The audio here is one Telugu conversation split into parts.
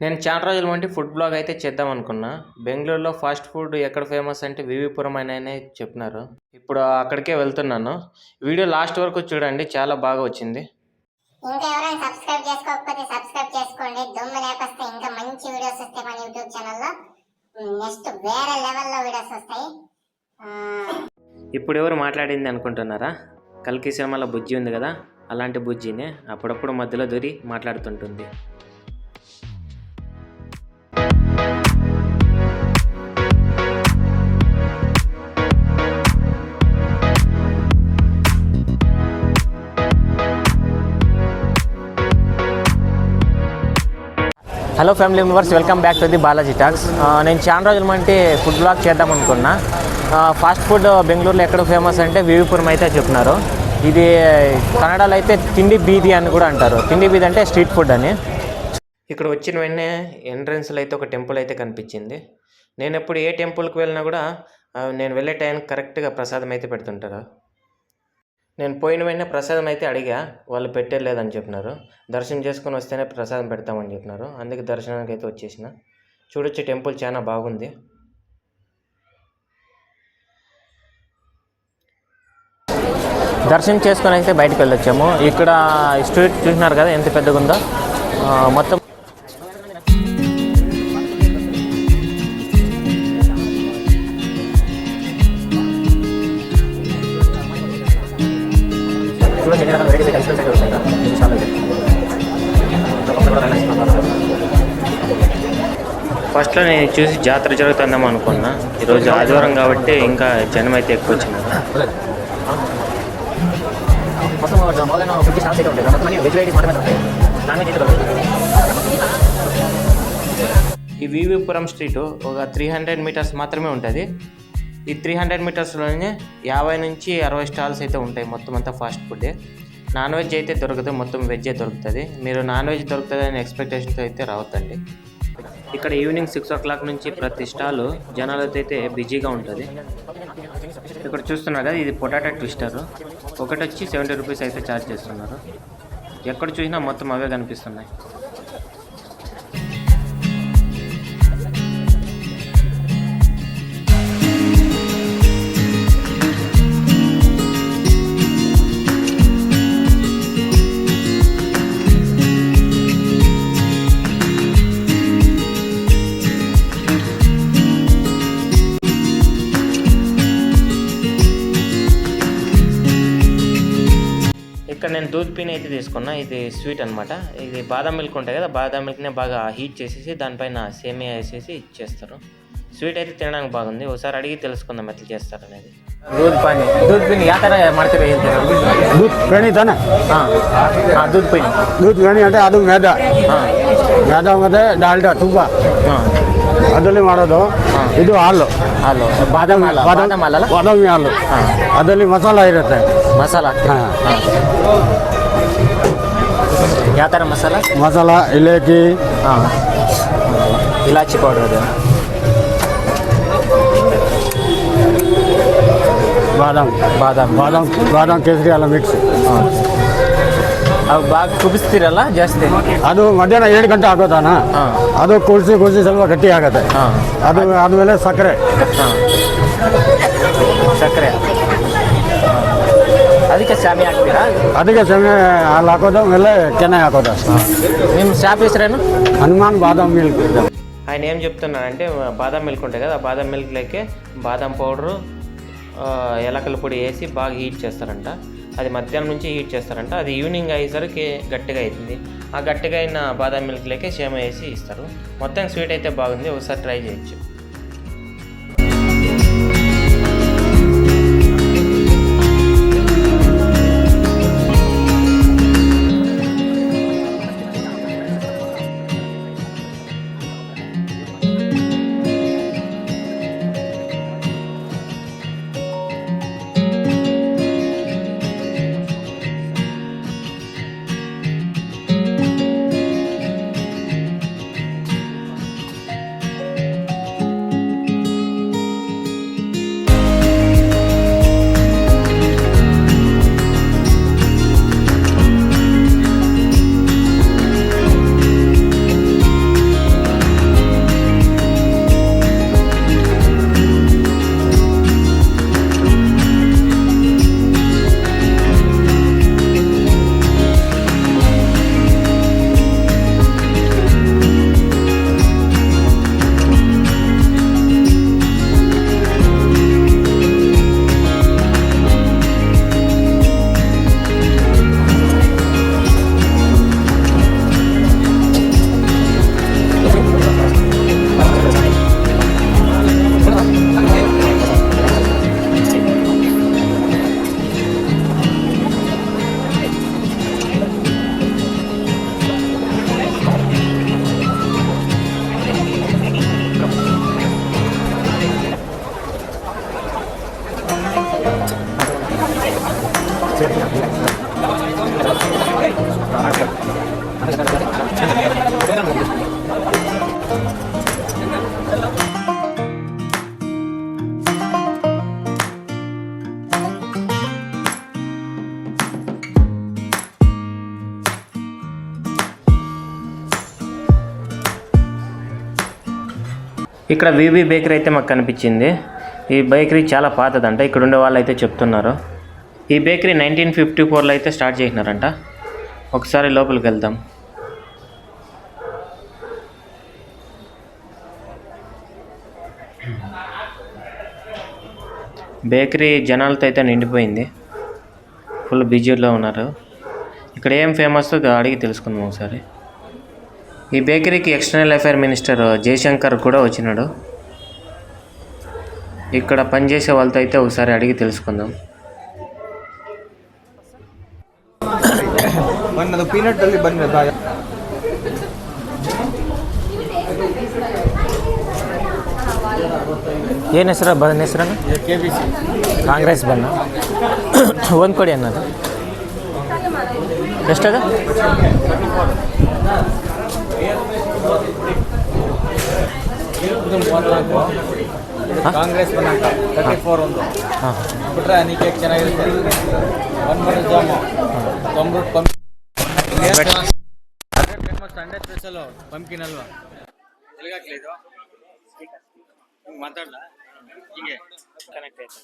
నేను చాలా రోజుల వంటి ఫుడ్ బ్లాగ్ అయితే చేద్దాం అనుకున్నా. బెంగళూరులో ఫాస్ట్ ఫుడ్ ఎక్కడ ఫేమస్ అంటే వివిపురం అని చెప్పినారు. ఇప్పుడు అక్కడికే వెళ్తున్నాను. వీడియో లాస్ట్ వరకు చూడండి చాలా బాగా వచ్చింది. ఇంకా ఎవరైనా సబ్స్క్రైబ్ చేసుకోకపోతే సబ్స్క్రైబ్ చేసుకోండి. దొమ్ము లేకొస్తే ఇంకా మంచి వీడియోస్ వస్తాయి మన యూట్యూబ్ ఛానల్లో. నెక్స్ట్ వేరే లెవెల్లో వీడియోస్ వస్తాయి. ఆ, ఇప్పుడు ఎవరు మాట్లాడింది అనుకుంటున్నారా? కల్కి సినిమాలో బుజ్జి ఉంది కదా? అలాంటి బుజ్జినే అప్పుడప్పుడు మధ్యలో దూరి మాట్లాడుతుంటుంది. Hello family members welcome back to the Balaji talks నేను చాలా రోజుల మంటి ఫుడ్ బ్లాగ్ చేద్దాం అనుకున్నా. ఫాస్ట్ ఫుడ్ బెంగళూరులో ఎక్కడ ఫేమస్ అంటే వివిపురం అయితే చెప్తున్నారు ఇది uh, కన్నడలో అయితే తిండి బీది అని కూడా అంటారు. తిండి బీది అంటే స్ట్రీట్ ఫుడ్ అని. ఇక్కడ వచ్చిన వెంటనే ఎంట్రన్స్లో అయితే ఒక టెంపుల్ అయితే కనిపించింది. నేను ఎప్పుడు ఏ టెంపుల్కి వెళ్ళినా కూడా uh, నేను వెళ్ళే టైంకి కరెక్ట్గా ప్రసాదం అయితే పెడుతుంటారు. నేను పోయిన వెంటనే ప్రసాదం అయితే అడిగా వాళ్ళు పెట్టలేదని చెప్పినారు. దర్శనం చేసుకొని వస్తేనే ప్రసాదం పెడతామని చెప్పినారు. అందుకే దర్శనానికి అయితే వచ్చేసిన. చూడొచ్చు టెంపుల్ చాలా బాగుంది. దర్శనం చేసుకొని అయితే బయటకు వెళ్ళొచ్చాము. ఇక్కడ స్ట్రీట్ చూసినారు కదా ఎంత పెద్దగా ఉందో మొత్తం ఆ, మొత్తం ఫస్ట్లో నేను చూసి జాతర జరుగుతుందేమో అనుకున్నా. ఈరోజు ఆదివారం కాబట్టి ఇంకా జనం అయితే ఎక్కువ వచ్చినారు. ఈ వివిపురం స్ట్రీట్ ఒక త్రీ హండ్రెడ్ మీటర్స్ మాత్రమే ఉంటుంది. ఈ త్రీ హండ్రెడ్ మీటర్స్లోనే యాభై నుంచి అరవై స్టాల్స్ అయితే ఉంటాయి మొత్తం అంతా ఫాస్ట్ ఫుడ్ నాన్ వెజ్ అయితే దొరకదు మొత్తం వెజ్జే దొరుకుతుంది. మీరు నాన్ వెజ్ దొరుకుతుంది అనే ఎక్స్పెక్టేషన్తో అయితే రావద్దండి. ఇక్కడ ఈవినింగ్ సిక్స్ ఓ క్లాక్ నుంచి ప్రతి స్టాల్ జనాలతో అయితే బిజీగా ఉంటుంది. ఇక్కడ చూస్తున్నారు కదా ఇది పొటాటో ట్విస్టర్. ఒకటి వచ్చి సెవెంటీ రూపీస్ అయితే ఛార్జ్ చేస్తున్నారు. ఎక్కడ చూసినా మొత్తం అవే కనిపిస్తున్నాయి. నేను దూద్ పిన్ అయితే తీసుకున్నా. ఇది స్వీట్ అనమాట ఇది బాదం మిల్క్ ఉంటాయి కదా బాదం మిల్క్నే బాగా హీట్ చేసేసి దానిపైన సేమియా వేసేసి ఇచ్చేస్తారు స్వీట్ అయితే తినడానికి బాగుంది. ఒకసారి అడిగి తెలుసుకుందాం ఎట్లా చేస్తారు అనేది. దూద్ పాನಿ దూద్ దూద్ గణి దూద్ ಪಿನಿ ದೂದ್ ಗಣಿ ಅಂದರೆ ಅದು ಮೇದ ಹಾಂ ಇದು ಹಾಲು ಹಾಲು ಬಾದಾಮಿ ಹಾಲು ಬಾದಾಮಿ ಹಾಲು ಅದರಲ್ಲಿ ಮಸಾಲ ಇರುತ್ತೆ ಮಸಾಲ ಹಾಂ. ಯಾವ ಥರ ಮಸಾಲ? ಮಸಾಲ ಇಲಾಚಿ. ಹಾಂ. ಇಲಾಚಿ ಪೌಡರ್ ಬಾದಾಮ್. ಬಾದಾಮ್. ಬಾದಾಮ್ ಬಾದಾಮ್ ಕೇಸರಿ ಎಲ್ಲ ಮಿಕ್ಸ್ ಅವು ಬಾగా ಕುಬಿಸ್ತೀರಲ್ಲ ಜಾಸ್ತಿ? ಅದು ಮಧ್ಯಾಹ್ನ ಏಳು ಗಂಟೆ ಆಗೋದಾನ ಹಾಂ. ಅದು ಕುದಿಸಿ ಕುದಿಸಿ ಸ್ವಲ್ಪ ಗಟ್ಟಿ ಆಗುತ್ತೆ. ಹಾಂ. ಅದು ಆದಮೇಲೆ ಸಕ್ಕರೆ. ಹಾಂ. ಸಕ್ಕರೆ. ಅದಕ್ಕೆ ಶಾಮಿ ಹಾಕ್ತೀರಾ ಅದಕ್ಕೆ ಸೆಮೆ ಹಾಲು ಹಾಕೋದು ಆಮೇಲೆ ಕೆನೆ ಹಾಕೋದು ನಿಮ್ಮ షాప్ ಹೆಸರೇನು ಹನುಮಾನ್ ಬಾದಾಮ್ ಮಿಲ್ಕ್ ఆయన ఏం చెప్తున్నాడంటే బాదం మిల్క్ ఉంటాయి కదా బాదం మిల్క్లోకి బాదం పౌడరు ఎలకల పొడి వేసి బాగా హీట్ చేస్తారంట అది మధ్యాహ్నం నుంచి హీట్ చేస్తారంట అది ఈవినింగ్ అయ్యేసరికి గట్టిగా అవుతుంది ఆ గట్టిగా అయిన బాదం మిల్క్లోకి సేమ వేసి ఇస్తారు మొత్తం స్వీట్ అయితే బాగుంది ఒకసారి ట్రై చేయొచ్చు ఇక్కడ వివి బేకరీ అయితే మాకు కనిపించింది. ఈ బేకరీ చాలా పాతదంట. ఇక్కడ ఉండే వాళ్ళు అయితే చెప్తున్నారు. ఈ బేకరీ నైన్టీన్ ఫిఫ్టీ ఫోర్లో అయితే స్టార్ట్ చేసినారంట. ఒకసారి లోపలికి వెళ్దాం. బేకరీ జనాలతో అయితే నిండిపోయింది. ఫుల్ బిజీలో ఉన్నారు. ఇక్కడ ఏం ఫేమస్ అడిగి తెలుసుకుందాం ఒకసారి. ఈ బేకరీకి ఎక్స్టర్నల్ అఫైర్ మినిస్టర్ జయశంకర్ కూడా వచ్చినాడు ఇక్కడ పనిచేసే వాళ్ళతో అయితే ఒకసారి అడిగి తెలుసుకుందాం ಬನ್ ಅದು ಪೀನಟ್ ಅಲ್ಲಿ ಬನ್ ಏನು ಹೆಸರು ಬನ್ನ ಹೆಸರನ್ನು ಕೆ ಬಿ ಸಿ ಕಾಂಗ್ರೆಸ್ ಬನ್ನ ಒಂದು ಕೊಡಿ ಅನ್ನೋದು ಎಷ್ಟದ ಇದು ಮೂವತ್ನಾಲ್ಕು ಕಾಂಗ್ರೆಸ್ ತರ್ಟಿ ಫೋರ್ ಒಂದು. ಬಿಟ್ರೆ ಅನಿಕೆ ಚೆನ್ನಾಗಿರುತ್ತೆ? ಒನ್ ಮನೆ ಜಾಮು. ಕಂಬ್ರೂಟ್ ಪಂಪ್. ಫೇಮಸ್ ಸಂಡೇ ಸ್ಪೆಷಲ್ ಪಂಪ್ಕಿನ್ ಅಲ್ವಾ? ಇದು? ಮಾತಾಡಲ್ಲ ಹಿಂಗೆ. ಕನೆಕ್ಟ್ ಆಯ್ತು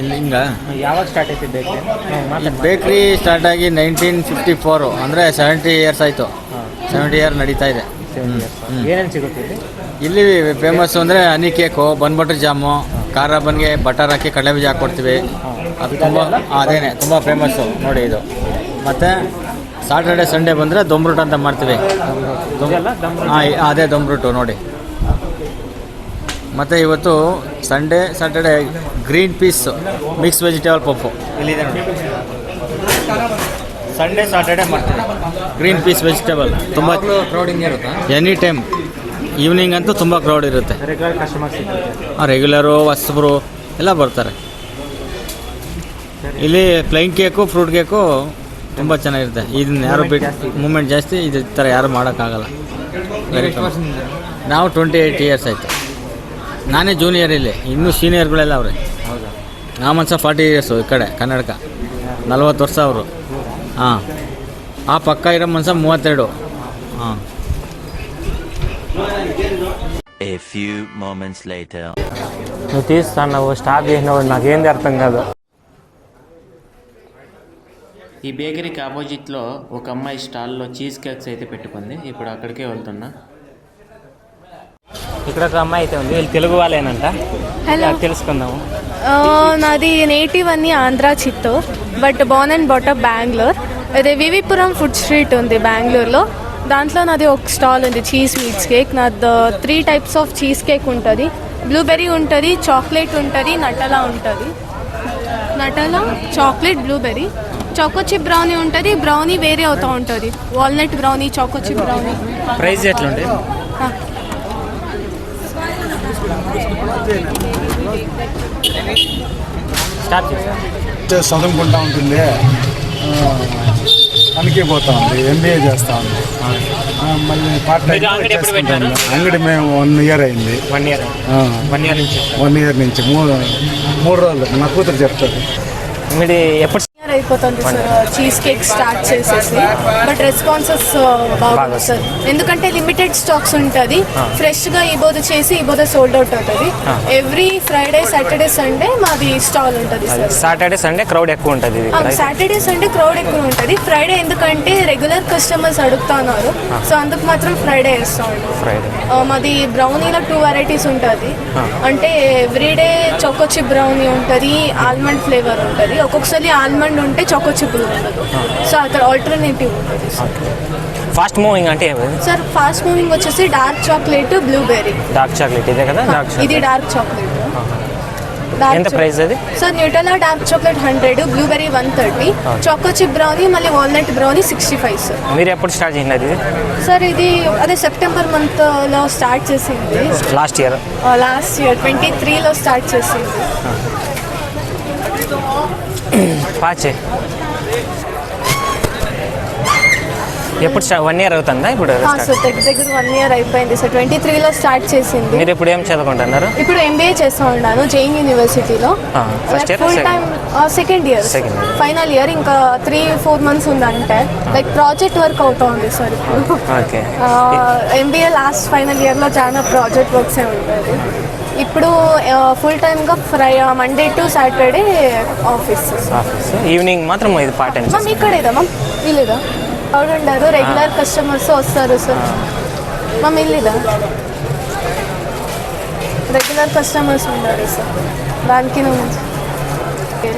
ಇಲ್ಲಿ ಹಿಂಗ? ಯಾವಾಗ ಸ್ಟಾರ್ಟ್ ಆಯ್ತು ಬೇಕ್ರಿ ಬೇಕ್ರಿ ಸ್ಟಾರ್ಟ್ ಆಗಿ ನೈನ್ಟೀನ್ ಫಿಫ್ಟಿ ಫೋರು ಅಂದರೆ ಸೆವೆಂಟಿ ಇಯರ್ಸ್ ಆಯಿತು. ಸೆವೆಂಟಿ ಇಯರ್ ನಡೀತಾ ಇದೆ. ಏನೇನು ಸಿಗುತ್ತೆ ಇಲ್ಲಿ? ಫೇಮಸ್ ಅಂದರೆ honey cake bun butter jam ಖಾರ ಬನ್ಗೆ ಬಟರ್ ಹಾಕಿ ಕಡಲೆ ಬೀಜ ಹಾಕ್ಕೊಡ್ತೀವಿ. ಅದು ತುಂಬ ಅದೇನೆ ತುಂಬ ಫೇಮಸ್ಸು ನೋಡಿ ಇದು. ಮತ್ತು ಸಾಟರ್ಡೆ ಸಂಡೇ ಬಂದರೆ ದೊಂಬ್ರೂಟ್ ಅಂತ ಮಾಡ್ತೀವಿ. ಹಾಂ ಅದೇ ದೊಂಬ್ರೂಟು ನೋಡಿ. ಮತ್ತು ಇವತ್ತು Sunday Saturday green peas mix vegetable Pappu. ಇಲ್ಲಿದೆ ನೋಡಿ. ಸಂಡೇ ಸಾಟರ್ಡೆ ಮಾಡ್ತೀವಿ. ಗ್ರೀನ್ ಪೀಸ್ ವೆಜಿಟೇಬಲ್ ತುಂಬ ಕ್ರೌಡಿಂಗ್ ಇರುತ್ತೆ? ಎನಿ ಟೈಮ್ ಈವ್ನಿಂಗ್ ಅಂತೂ ತುಂಬ ಕ್ರೌಡ್ ಇರುತ್ತೆ. ರೆಗ್ಯುಲರ್ ಕಸ್ಟಮರ್ಸ್ ಸಿಗುತ್ತೆ ರೆಗ್ಯುಲರು ಹೊಸಬ್ರು ಎಲ್ಲ ಬರ್ತಾರೆ. ಇಲ್ಲಿ ಪ್ಲೈನ್ ಕೇಕು ಫ್ರೂಟ್ ಕೇಕು ತುಂಬ ಚೆನ್ನಾಗಿರುತ್ತೆ. ಇದನ್ನ ಯಾರು ಬಿಟ್ಟು ಮೂಮೆಂಟ್ ಜಾಸ್ತಿ ಇದು ಥರ ಯಾರು ಮಾಡೋಕ್ಕಾಗಲ್ಲ. ನಾವು ಟ್ವೆಂಟಿ ಏಯ್ಟ್ ಇಯರ್ಸ್ ಆಯಿತು. ನಾನೇ ಜೂನಿಯರ್ ಇಲ್ಲಿ ಇನ್ನೂ ಸೀನಿಯರ್ಗಳೆಲ್ಲ ಅವ್ರೆ ಹೌದಾ ನಾ ಮನ್ಸ ಫಾರ್ಟಿ ಇಯರ್ಸು ಈ ಕಡೆ ಕನ್ನಡಕ ನಲ್ವತ್ತು ವರ್ಷ ಅವರು ಹಾಂ ಆ ಪಕ್ಕ ಇರೋ ಮನ್ಸ ಮೂವತ್ತೆರಡು ಹಾಂ A few moments later. నువ్వు తీస్తాను నువ్వు స్టాప్ చేసినావు నాకేంది అర్థం కాదు ఈ బేకరీకి ఆపోజిట్లో ఒక అమ్మాయి స్టాల్లో చీజ్ కేక్స్ అయితే పెట్టుకుంది ఇప్పుడు అక్కడికే వెళ్తున్నా ఇక్కడ ఒక అమ్మాయి అయితే ఉంది. వీళ్ళు తెలుగు వాళ్ళేనంట. హలో తెలుసుకుందాము. నాది నేటివ్ అని Andhra Chittoor. But born and brought up Bengaluru అదే వివిపురం ఫుడ్ స్ట్రీట్ ఉంది బెంగళూరులో దాంట్లో నాది ఒక స్టాల్ ఉంది చీజ్ స్వీట్స్ కేక్. నాది three types of cheese cake ఉంటుంది. బ్లూబెర్రీ ఉంటుంది చాక్లెట్ ఉంటుంది నటలా ఉంటుంది. Nutella chocolate blueberry choco chip brownie ఉంటుంది బ్రౌనీ వేరే అవుతూ ఉంటుంది. Walnut brownie choco chip brownie price చేసా చదువుకుంటా ఉంటుంది. పనికి పోతా ఉంది. ఎంబీఏ చేస్తా ఉంది. మళ్ళీ పార్ట్ టైం మీరు అంగడి. అంగడి మేము వన్ ఇయర్ అయింది. వన్ ఇయర్ వన్ ఇయర్ నుంచి. వన్ ఇయర్ నుంచి. మూడు మూడు రోజులు. నా కూతురు చెప్తుంది. మీరు ఎప్పుడు అయిపోతుంది సార్. చీజ్ కేక్ స్టార్ట్ చేసేసి. బట్ రెస్పాన్సెస్ బాగుంది సార్. ఎందుకంటే లిమిటెడ్ స్టాక్స్ ఉంటుంది. ఫ్రెష్గా ఈ బోధ చేసి ఈ బోధ సోల్డ్ అవుట్ అవుతుంది. ఎవ్రీ ఫ్రైడే సాటర్డే సండే మాది స్టాల్ ఉంటుంది సార్. సాటర్డే సండే క్రౌడ్ ఎక్కువ ఉంటుంది సాటర్డే సండే క్రౌడ్ ఎక్కువ ఉంటుంది. ఫ్రైడే ఎందుకంటే రెగ్యులర్ కస్టమర్స్ అడుగుతున్నారు. సో అందుకు మాత్రం ఫ్రైడే వేస్తాం మాది బ్రౌనీలో టూ వెరైటీస్ ఉంటుంది. అంటే ఎవ్రీడే చోకో చిప్ బ్రౌనీ ఉంటుంది ఆల్మండ్ ఫ్లేవర్ ఉంటుంది. ఒక్కొక్కసారి ఆల్మండ్ ఉంటే చోకో చిప్ ఉండదు. సో అక్కడ ఆల్టర్నేటివ్ ఉంటుంది ఫాస్ట్ మూవింగ్ అంటే సార్ ఫాస్ట్ మూవింగ్ వచ్చేసి dark chocolate blueberry dark chocolate ఇదే కదా డార్క్ ఇది డార్క్ చాక్లెట్ ఎంత ప్రైస్ అది? Sir Nutella dark chocolate hundred blueberry one thirty choco chip brownie మళ్ళీ walnut brownie sixty five sir మీరు ఎప్పుడు స్టార్ట్ ఇది? సార్ ఇది అదే సెప్టెంబర్ మంత్లో స్టార్ట్ చేసింది. Last year last year twenty త్రీలో స్టార్ట్ చేసింది. పాచే. ఎప్పుడు వన్ ఇయర్ అవుతుందా ఇప్పుడు దగ్గర దగ్గర వన్ ఇయర్ అయిపోయింది. సార్ ట్వంటీ త్రీలో స్టార్ట్ చేసింది. మీరు ఇప్పుడు ఏం చదువుకుంటున్నారు? ఇప్పుడు ఎంబీఏ చేస్తూ ఉన్నాను జైన్ యూనివర్సిటీలో year, full time second year. Final year ఇంకా త్రీ ఫోర్ మంత్స్ ఉందంటే. లైక్ ప్రాజెక్ట్ వర్క్ అవుతా ఉంది సార్ ఇప్పుడు ఓకే ఎంబీఏ లాస్ట్ ఫైనల్ ఇయర్లో చాలా ప్రాజెక్ట్ వర్క్సే ఉంటుంది ఇప్పుడు ఫుల్ టైమ్గా fry Monday to Saturday office office evening మాత్రం ఇది పార్ట్ టైం మ్యామ్ ఇక్కడేదా మ్యామ్ ఇల్లుదా? ఎవరు ఉండరు రెగ్యులర్ కస్టమర్స్ వస్తారు సార్ మ్యామ్ ఇల్లుదా? రెగ్యులర్ కస్టమర్స్ ఉండరు సార్ దానికి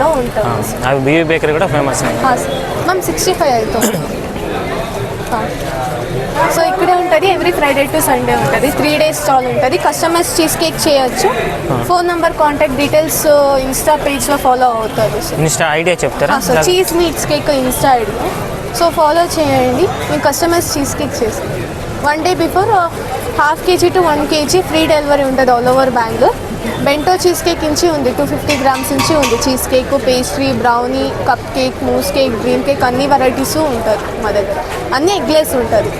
లో ఉంటారు సార్ అవి బీవీ బేకరీ కూడా ఫేమస్ మ్యామ్ సిక్స్టీ ఫైవ్ అవుతుంది. సో ఇక్కడే ఉంటుంది ఎవ్రీ ఫ్రైడే టు సండే ఉంటుంది. త్రీ డేస్ స్టాల్ ఉంటుంది. కస్టమర్స్ చీజ్ కేక్ చేయొచ్చు. Phone number contact details insta పేజ్లో ఫాలో అవుతుంది సార్ ఇన్స్టా ఐడియా చెప్తారా? So cheese meets cake insta ఐడిలో so follow చేయండి. మీ కస్టమర్స్ చీజ్ కేక్ చేసి one day before half KG to one KG free delivery ఉంటుంది all over Bengaluru bento cheese cake నుంచి ఉంది. టూ ఫిఫ్టీ గ్రామ్స్ నుంచి ఉంది. Cheese cake pastry brownie cup cake mousse cake dream cake అన్ని వెరైటీస్ ఉంటారు మా దగ్గర. అన్ని ఎగ్లెస్ ఉంటుంది.